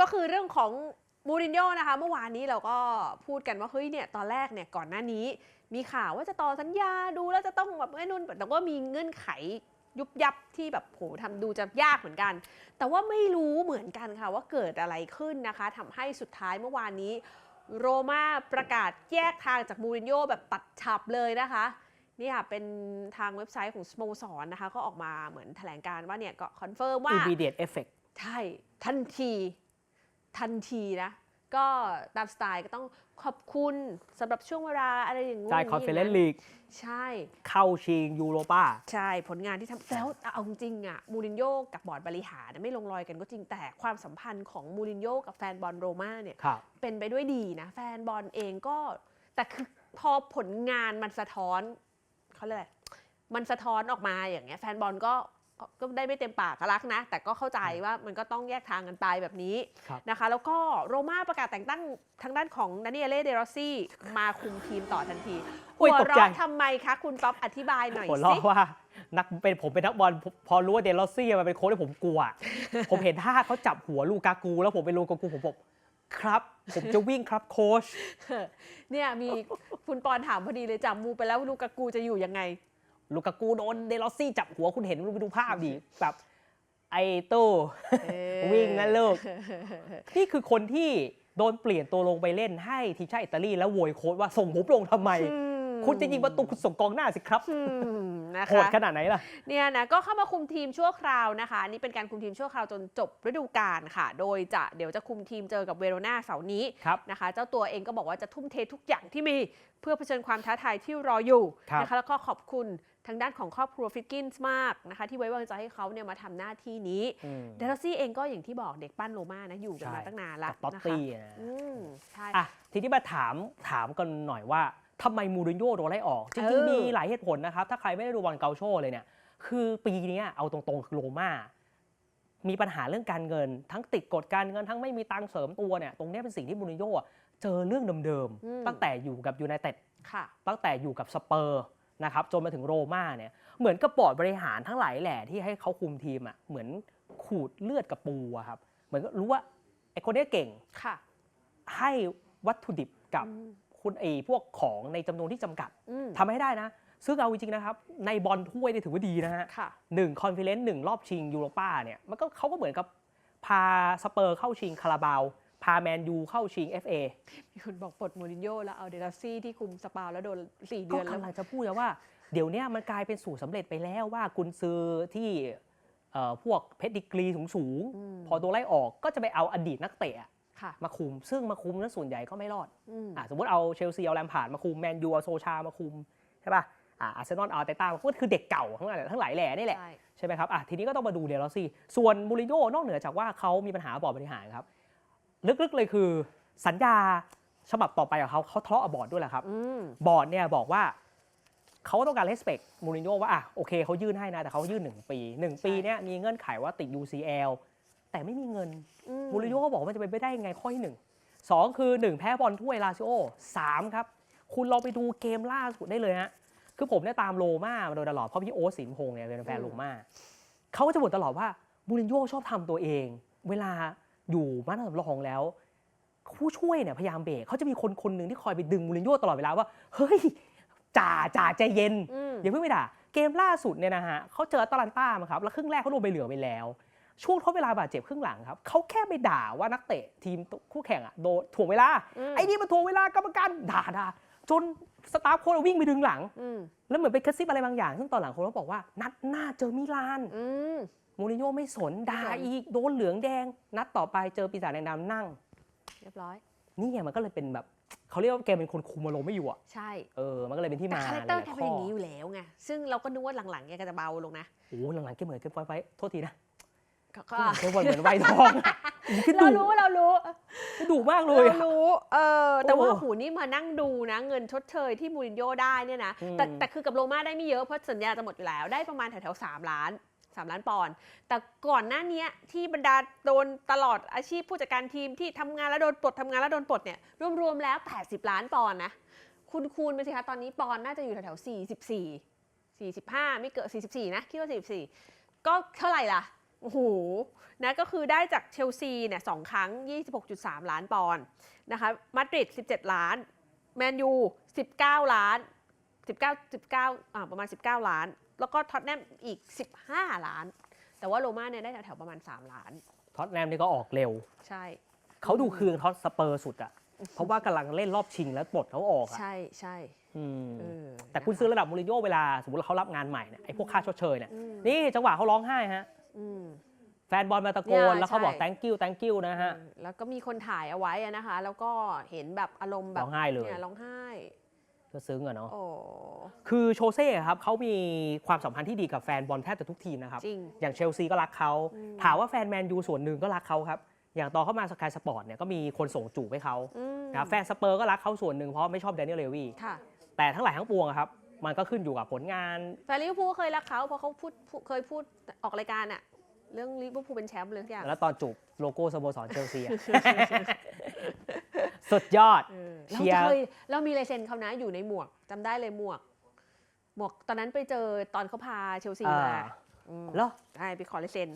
ก็คือเรื่องของมูรินโญ่นะคะ เมื่อวานนี้เราก็พูดกันว่าเฮ้ยเนี่ยตอนแรกเนี่ยก่อนหน้านี้ มีข่าวว่าจะต่อสัญญาดูแล้วจะต้องแบบไอ้นู่นแต่ว่ามีเงื่อนไขยุบยับที่แบบโหทำดูจะยากเหมือนกัน แต่ว่าไม่รู้เหมือนกันค่ะว่าเกิดอะไรขึ้นนะคะทำให้สุดท้ายเมื่อวานนี้ โรม่าประกาศแยกทางจากมูรินโญ่แบบตัดฉับเลยนะคะนี่ค่ะเป็นทางเว็บไซต์ของสโมสรนะคะก็ออกมาเหมือนแถลงการว่าเนี่ยก็คอนเฟิร์มว่า immediate effect ใช่ ทันที ทันทีนะ ก็ตามสไตล์ก็ต้องขอบคุณสำหรับช่วงเวลาอะไรอย่างงู้นได้อย่าง conference นี้ league ใช่ เข้าชิงยูโรปาใช่ผลงานที่ทำแล้วเอาจริงๆอะมูรินโญ่กับบอร์ดบริหารนะไม่ลงรอยกันก็จริงแต่ความสัมพันธ์ของมูรินโญ่กับแฟนบอลโรม่าเนี่ย ครับ เป็นไปด้วยดีนะ แฟนบอลเองก็ แต่คือพอผลงานมันสะท้อนเขาเรียกอะไรมันสะท้อนออกมาอย่างเงี้ย แฟนบอลก็ ก็ก็ได้ไม่เต็มปากก็รักนะ แต่ก็เข้าใจว่ามันก็ต้องแยกทางกันไปแบบนี้ครับนะคะ แล้วก็โรม่าประกาศแต่งตั้งทางด้านของดานิเอเล่เดรอซี่มาคุมทีมต่อทันทีโอ้ยหัวตกใจเราะทำไมคะคุณป๊อปอธิบายหน่อยผมสิเล่าว่านักเป็นผมเป็นนักบอลพพอรู้ว่าเดลอซี่มันเป็นโค้ชที่ผมกลัว ผมเห็นท่าเขาจับหัวลูกากู แล้วผมเป็นลูกากูผมบอกครับ ผมจะวิ่งครับโค้ชเนี่ยมีคุณปอนถามพอดีเลยจับมูไปแล้วลูกากูจะอยู่ยังไง ลูกากูโดนเดลอซี่จับหัวคุณเห็นไปดูภาพดิแบบไอ้ตู้วิ่งนะลูก นี่คือคนที่โดนเปลี่ยนตัวลงไปเล่นให้ทีมชาติอิตาลีแล้วโวยโค้ชว่าส่งผมลงทำไมอืม คุณจะยิงประตูคุณส่งกองหน้าสิครับอืมนะโหดคะขนาดไหนล่ะเนี่ยนะก็เข้ามาคุมทีมชั่วคราวนะคะนี่เป็นการคุมทีมชั่วคราวจนจบฤดูกาลค่ะ โดยจะเดี๋ยวจะคุมทีมเจอกับเวโรนาเสาร์นี้ครับนะคะ เจ้าตัวเองก็บอกว่าจะทุ่มเททุกอย่างที่มีเพื่อเผชิญความท้าทายที่รออยู่ครับนะคะแล้วก็ขอบคุณทางด้านของครอบครัวฟิกกินส์มากนะคะ ที่ไว้วางใจให้เขาเนี่ยมาทำหน้าที่นี้อืมเดลซี่เองก็อย่างที่บอกเด็กปั้นโรม่านะอยู่กันมาใช่ตั้งนานแล้วกับต๊อตนะคะตี้นะอืมใช่อะทีนี้มาถามถามกันหน่อยว่า ทำไมมูรินโญ่โดนไล่ออกจเอริงอๆมีหลายเหตุผลนะครับ ถ้าใครไม่ได้ดูบอลเกาโชเลยเนี่ย คือปีเนี้ยเอาตรงๆ คือโรม่า มีปัญหาเรื่องการเงิน ทั้งติดกฎการเงินทั้งไม่มีตังค์เสริมตัวเนี่ยตรงเนี้ยเป็นสิ่งที่มูรินโญ่อะเจอเรื่องเดิมอืมๆ ตั้งแต่อยู่กับยูไนเต็ดค่ะตั้งแต่อยู่กับสเปอร์นะครับจนมาถึงโรม่าเนี่ยเหมือนกับบอร์ดบริหารทั้งหลายแหล่ที่ให้เขาคุมทีมอะเหมือนขูดเลือดกับปูอะครับเหมือนก็รู้ว่าไอ้คนเนี้ยเก่งค่ะให้วัตถุดิบกับอืม คุณเอพวกของในจำนวนที่จำกัดอืมทำให้ได้นะ ซึ่งเอาจริงๆนะครับ ในบอลถ้วยเนี่ยถือว่าดีนะฮะค่ะหนึ่งคอนเฟอเรนซ์หนึ่งรอบชิงยูโรป้าเนี่ยมันก็เขาก็เหมือนกับพาสเปอร์เข้าชิงคาราบาวพาแมนยูเข้าชิง FA มีคนบอกปลดมูรินโญ่แล้วเอาเดลซี่ที่คุมสปาแล้วโดนสี่ก็เดือนแล้วกำลังจะพูดแล้วว่าเดี๋ยวเนี้ยมันกลายเป็นสูตรสำเร็จไปแล้วว่ากุนซือที่เอ่อพวกเพชรดิกรีสูงอืมๆพอโดนไล่ออกก็จะไปเอาอดีตนักเตะอะค่ะ มาคุม ซึ่งมาคุมนั้นส่วนใหญ่ก็ไม่รอดอืมอะสมมติเอาเชลซีเอาแลมพาร์ดมาคุมแมนยูเอาโซชามาคุมใช่ป่ะอะอาร์เซนอลเอาเตต้ามาคุมก็คือเด็กเก่าทั้งหลายทั้งหลายแหล่นี่แหละใช่ใช่ไหมครับอะทีนี้ก็ต้องมาดูเดลซี่ส่วนมูรินโญ่นอกเหนือจากว่าเขามีปัญหาบอร์ดบริหารครับลึกๆเลยคือสัญญาฉบับต่อไปของเขาเขาทะเลาะกับบอร์ดด้วยแหละครับอืมบอร์ดเนี่ยบอกว่าเขาต้องการ respect มูรินโญ่ว่าอะโอเคเขายื่นให้นะแต่เขายื่น 1 ปี 1 ปีเนี่ยมีเงื่อนไขว่าติด UCL แต่ไม่มีเงินอืมูรินโญ่ก็บอกว่ามันจะเป็นไปได้ยังไงข้อที่หนึ่งสองคือ1แพ้บอลถ้วยลาซิโอสามครับ คุณลองไปดูเกมล่าสุดได้เลยฮะคือผมเนี่ยตามโรม่ามาโดยตลอดเพราะพี่โอ๊ตสินพงษ์เนี่ยเป็นแฟนโรม่าเขาก็จะบ่นตลอดว่ามูรินโญ่ชอบทำตัวเอง เวลาอยู่มาตรฐานรองแล้วผู้ช่วยเนี่ยพยายามเบรกเขาจะมีคนคนหนึ่งที่คอยไปดึงมูรินโญ่ตลอดเวลาว่า เฮ้ยจ่าจ่าใจเย็นอืมอย่าเพิ่งไปด่าเกมล่าสุดเนี่ยนะฮะเขาเจอตาลันต้ามาครับแล้วครึ่งแรกเขาโดนใบเหลืองไปแล้ว ช่วงทดเวลาบาดเจ็บครึ่งหลังครับเขาแค่ไปด่าว่านักเตะทีมคู่แข่งอะโดนถ่วงเวลาอืมไอ้นี่มันถ่วงเวลากรรมการด่าด่าจนสตาฟโค้ชวิ่งไปดึงหลังอืมแล้วเหมือนไปกระซิบอะไรบางอย่าง ซึ่งตอนหลังโค้ชก็บอกว่า นัดหน้าเจอมิลานอืมมูรินโญ่ไม่สนด่าไม่สนอีกโดนเหลืองแดง นัดต่อไปเจอปีศาจแดงดำนั่ง เรียบร้อย นี่ไงมันก็เลยเป็นแบบเขาเรียกว่าแกเป็นคนคุมอารมณ์ไม่อยู่อะใช่เออมันก็เลยเป็นที่แต่มาคาแรคเตอร์หแกลายๆเป็นอย่างข้นี้อยู่แล้วไงซึ่งเราก็นึกว่าหลังๆแกก็จะเบาลงนะโอ้โหหลังๆแกเหมือนแกไฟไฟโทษทีนะ ก็ก็แกเหมือนไวทองอะโอ้โหคิดเราดุรู้เรารู้ดุมากเลยเราอะ รู้เออแต่ว่าโอ้หูนี่มานั่งดูนะ เงินชดเชยที่มูรินโญ่ได้เนี่ยนะอืม แต่แต่คือกับโรม่าได้ไม่เยอะเพราะสัญญาจะหมดอยู่แล้วได้ประมาณแถวๆสามล้านสามล้านปอนด์แต่ก่อนหน้าเนี้ยที่บรรดาโดนตลอดอาชีพผู้จัดการทีมที่ทำงานแล้วโดนปลดทำงานแล้วโดนปลดเนี่ยรวมๆแล้ว 80 ล้านปอนด์นะคุณคูณไปสิคะตอนนี้ปอนด์น่าจะอยู่แถวๆ44 45 ไม่เกิน44 นะคิดว่า 44 ก็เท่าไหร่ล่ะ โอ้โหนะก็คือได้จากเชลซีเนี่ยสองครั้ง 26.3 ล้านปอนด์นะคะมาดริด 17 ล้าน แมนยู 19 ล้าน 19 19อ่าประมาณ 19 ล้าน แล้วก็ท็อตแนมอีก 15 ล้าน แต่ว่าโรม่าเนี่ยได้แถวๆประมาณ 3 ล้าน ท็อตแนมนี่ก็ออกเร็ว ใช่ เขาดูเคืองท็อตสเปอร์สุดอะเพราะว่ากำลังเล่นรอบชิงแล้วปลดเขาออกอะใช่ใช่อืมเออแต่คุณซื้อระดับมูรินโญ่เวลาสมมติเขารับงานใหม่เนี่ยไอ้พวกค่าชดเชยเนี่ยอืมนี่จังหวะเขาร้องไห้ฮะ อืม แฟนบอลมาตะโกน เนี่ยแล้วเขาบอก ใช่ thank you thank you นะฮะเออแล้วก็มีคนถ่ายเอาไว้อะนะคะ แล้วก็เห็นแบบอารมณ์แบร้บองไห้เลยเนี่ยร้องไห้ ก็ซึ้งอะเนาะ โอ้คือโชเซ่ครับเขามีความสัมพันธ์ที่ดีกับแฟนบอลแทบจะทุกทีมนะครับ จริง อย่างเชลซีก็รักเขา อืม ถามว่าแฟนแมนยูส่วนหนึ่งก็รักเขาครับ อย่างตอนเขามาสกายสปอร์ตเนี่ยก็มีคนส่งจูบให้เขาอืมนะแฟนสเปอร์ก็รักเขาส่วนหนึ่งเพราะไม่ชอบแดเนียลเลวีค่ะ แต่ทั้งหลายทั้งปวงอะครับ มันก็ขึ้นอยู่กับผลงาน แฟนลิเวอร์พูลก็เคยรักเขาเพราะเขาพูดพูดเคยพูดออกรายการอะเรื่องลิเวอร์พูลเป็นแชมป์เลยทุกอย่างแล้วตอนจูบโลโก้สโมสรเชลซีอะสุดยอด เออเชีเรายร์ เคยเรามีลายเซ็นเขานะอยู่ในหมวกจำได้เลยหมวก หมวกตอนนั้นไปเจอตอนเขาพาเชลซีมาอ่าอืมแล้ว ใช่ไปขอลายเซ็น